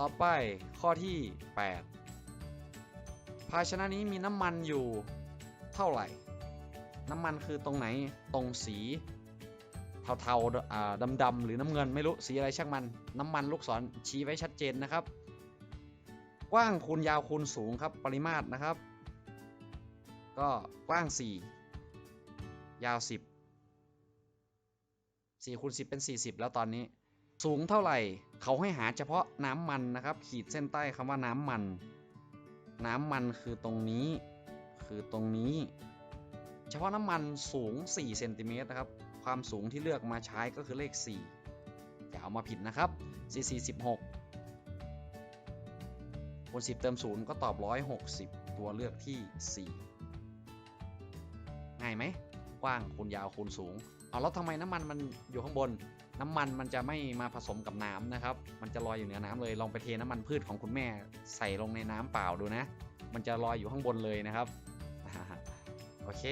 ต่อไปข้อที่ 8 ภาชนะนี้มีน้ำมันอยู่เท่าไหร่ น้ำมันคือตรงไหนตรงสี เทาๆดำๆหรือน้ำเงินไม่รู้สีอะไรช่างมัน น้ำมันลูกศรชี้ไว้ชัดเจนนะครับ กว้างคูณยาวคูณสูงครับปริมาตรนะครับ ก็กว้าง 4 ยาว 10 4คูณ10 เป็น 40 แล้วตอนนี้ สูงเท่าไหร่ เขาให้หาเฉพาะน้ำมันนะครับ ขีดเส้นใต้คำว่าน้ำมัน น้ำมันคือตรงนี้ คือตรงนี้ เฉพาะน้ำมันสูง 4 เซนติเมตรนะครับ ความสูงที่เลือกมาใช้ก็คือเลข 4 อย่าเอามาผิดนะครับ 4 4 16คูณ10 เติม 0 ก็ตอบ 160 ตัวเลือกที่ 4 ง่ายไหมกว้างคูณยาวคูณสูง เอาแล้วทำไมน้ำมันมันอยู่ข้างบน น้ำมันมันจะไม่มาผสมกับน้ำนะครับ มันจะลอยอยู่เหนือน้ำเลยลองไปเทน้ำมันพืชของคุณแม่ใส่ลงในน้ำเปล่าดูนะ มันจะลอยอยู่ข้างบนเลยนะครับโอเค